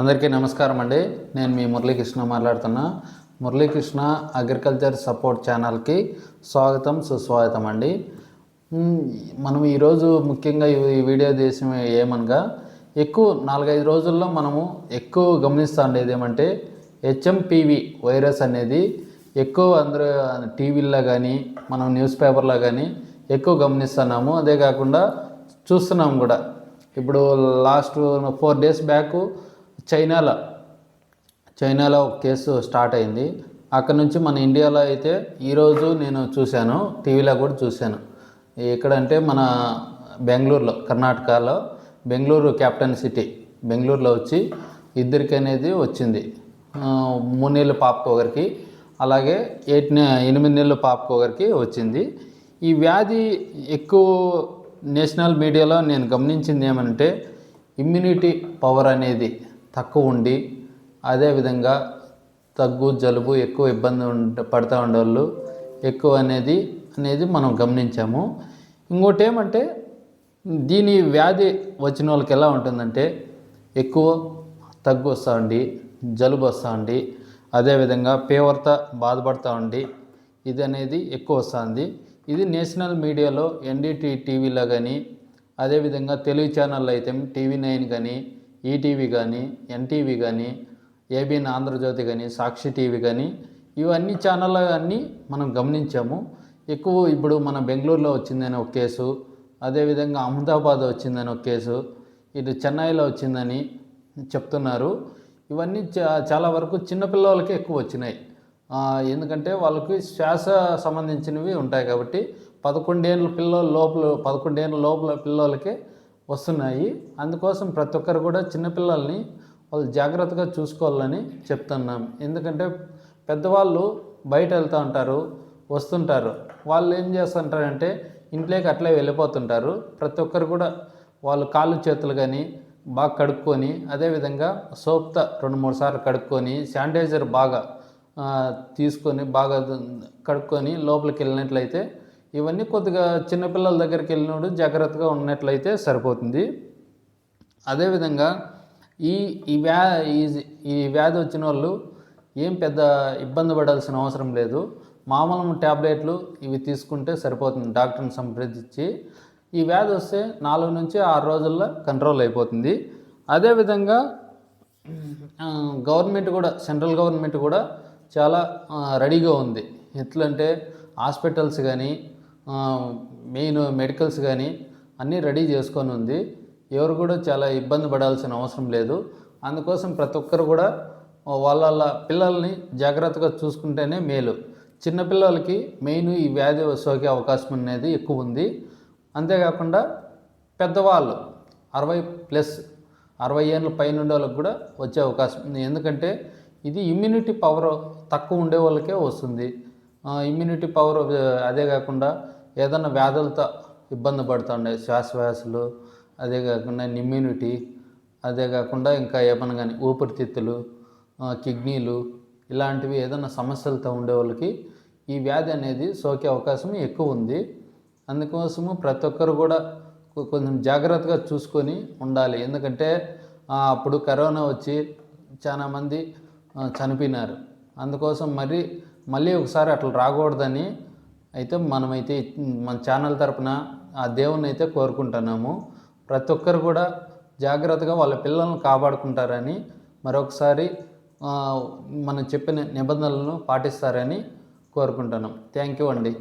అందరికీ నమస్కారం అండి. నేను మీ మురళీకృష్ణ మాట్లాడుతున్నా. మురళీకృష్ణ అగ్రికల్చర్ సపోర్ట్ ఛానల్కి స్వాగతం సుస్వాగతం అండి. మనం ఈరోజు ముఖ్యంగా ఈ వీడియో దేశం ఏమనగా ఎక్కువ నాలుగైదు రోజుల్లో మనము ఎక్కువ గమనిస్తూ ఉండేది ఏమంటే హెచ్ఎంపివి వైరస్ అనేది ఎక్కువ అందరూ టీవీల్లో కానీ మనం న్యూస్ పేపర్లో కానీ ఎక్కువ గమనిస్తున్నాము. అదే కాకుండా చూస్తున్నాము కూడా. ఇప్పుడు లాస్ట్ ఫోర్ డేస్ బ్యాక్ చైనాలో చైనాలో ఒక కేసు స్టార్ట్ అయింది. అక్కడ నుంచి మన ఇండియాలో అయితే ఈరోజు నేను చూశాను టీవీలో కూడా చూశాను. ఎక్కడంటే మన బెంగళూరులో కర్ణాటకలో బెంగళూరు క్యాపిటల్ సిటీ బెంగళూరులో వచ్చి ఇద్దరికి అనేది వచ్చింది. మూడు నెలల పాపకు ఒకరికి అలాగే ఎయిట్ ఎనిమిది నెలల పాపకు ఒకరికి వచ్చింది. ఈ వ్యాధి ఎక్కువ నేషనల్ మీడియాలో నేను గమనించింది ఏమంటే ఇమ్యూనిటీ పవర్ అనేది తక్కువ ఉండి అదేవిధంగా దగ్గు జలుబు ఎక్కువ ఇబ్బంది పడతా పడుతూ ఉండేవాళ్ళు ఎక్కువ అనేది అనేది మనం గమనించాము. ఇంకోటి ఏమంటే దీని వ్యాధి వచ్చిన వాళ్ళకి ఎలా ఉంటుందంటే ఎక్కువ తగ్గు వస్తూ ఉండి జలుబు వస్తూ ఉండి అదేవిధంగా పేవర్త బాధపడుతూ ఉండి ఇది అనేది ఎక్కువ వస్తుంది ఇది నేషనల్ మీడియాలో ఎన్డీటీ టీవీలో కానీ అదేవిధంగా తెలుగు ఛానల్లో అయితే టీవీ నైన్ కానీ ఈటీవీ కానీ ఎన్టీవీ కానీ ఏబిఎన్ ఆంధ్రజ్యోతి కానీ సాక్షి టీవీ కానీ ఇవన్నీ ఛానళ్ళ అన్నీ మనం గమనించాము. ఎక్కువ ఇప్పుడు మన బెంగళూరులో వచ్చిందని ఒక కేసు అదేవిధంగా అహ్మదాబాద్ వచ్చిందని ఒక కేసు ఇటు చెన్నైలో వచ్చిందని చెప్తున్నారు. ఇవన్నీ చా- చాలా వరకు చిన్నపిల్లలకి ఎక్కువ వచ్చినాయి. ఎందుకంటే వాళ్ళకి శ్వాస సంబంధించినవి ఉంటాయి కాబట్టి పదకొండేళ్ళ పిల్లల లోపల పదకొండేళ్ళ లోపల పిల్లలకి వస్తున్నాయి. అందుకోసం ప్రతి ఒక్కరు కూడా చిన్నపిల్లల్ని వాళ్ళు జాగ్రత్తగా చూసుకోవాలని చెప్తున్నాం. ఎందుకంటే పెద్దవాళ్ళు బయట వెళ్తూ ఉంటారు వస్తుంటారు. వాళ్ళు ఏం చేస్తుంటారంటే ఇంట్లోకి అట్లే వెళ్ళిపోతుంటారు. ప్రతి ఒక్కరు కూడా వాళ్ళు కాళ్ళు చేతులు కానీ బాగా కడుక్కొని అదేవిధంగా సోప్తో రెండు మూడు సార్లు కడుక్కొని శానిటైజర్ బాగా తీసుకొని బాగా కడుక్కొని లోపలికి వెళ్ళినట్లయితే ఇవన్నీ కొద్దిగా చిన్నపిల్లల దగ్గరికి వెళ్ళినప్పుడు జాగ్రత్తగా ఉన్నట్లయితే సరిపోతుంది. అదేవిధంగా ఈ ఈ వ్యా ఈ- ఈ వ్యాధి వచ్చిన వాళ్ళు ఏం పెద్ద ఇబ్బంది పడాల్సిన అవసరం లేదు. మామూలు ట్యాబ్లెట్లు ఇవి తీసుకుంటే సరిపోతుంది డాక్టర్ని సంప్రదించి. ఈ వ్యాధి వస్తే నాలుగు నుంచి ఆరు రోజుల్లో కంట్రోల్ అయిపోతుంది. అదేవిధంగా గవర్నమెంట్ కూడా సెంట్రల్ గవర్నమెంట్ కూడా చాలా రెడీగా ఉంది. ఎట్లంటే హాస్పిటల్స్ కానీ మెయిన్ మెడికల్స్ కానీ అన్నీ రెడీ చేసుకొని ఉంది. ఎవరు కూడా చాలా ఇబ్బంది పడాల్సిన అవసరం లేదు. అందుకోసం ప్రతి ఒక్కరు కూడా వాళ్ళ పిల్లల్ని జాగ్రత్తగా చూసుకుంటేనే మేలు. చిన్నపిల్లలకి మెయిన్ ఈ వ్యాధి సోకే అవకాశం అనేది ఎక్కువ ఉంది. అంతేకాకుండా పెద్దవాళ్ళు అరవై ప్లస్ అరవై ఏళ్ళ పైన ఉండే వాళ్ళకి కూడా వచ్చే అవకాశం ఉంది. ఎందుకంటే ఇది ఇమ్యూనిటీ పవర్ తక్కువ ఉండే వాళ్ళకే వస్తుంది. ఇమ్యూనిటీ పవర్ అదే కాకుండా ఏదైనా వ్యాధులతో ఇబ్బంది పడుతుండే శ్వాసవ్యాసులు అదే కాకుండా ఇమ్యూనిటీ అదే కాకుండా ఇంకా ఏమన్నా కానీ ఊపిరితిత్తులు కిడ్నీలు ఇలాంటివి ఏదైనా సమస్యలతో ఉండే వాళ్ళకి ఈ వ్యాధి అనేది సోకే అవకాశం ఎక్కువ ఉంది. అందుకోసము ప్రతి ఒక్కరు కూడా కొంచెం జాగ్రత్తగా చూసుకొని ఉండాలి. ఎందుకంటే అప్పుడు కరోనా వచ్చి చాలామంది చనిపోయినారు. అందుకోసం మరి మళ్ళీ ఒకసారి అట్లా రాకూడదని అయితే మనమైతే మన ఛానల్ తరపున ఆ దేవుని అయితే కోరుకుంటున్నాము. ప్రతి ఒక్కరు కూడా జాగ్రత్తగా వాళ్ళ పిల్లల్ని కాపాడుకుంటారని మరొకసారి మనం చెప్పిన నిబంధనలను పాటిస్తారని కోరుకుంటున్నాం. థ్యాంక్ యూ అండి.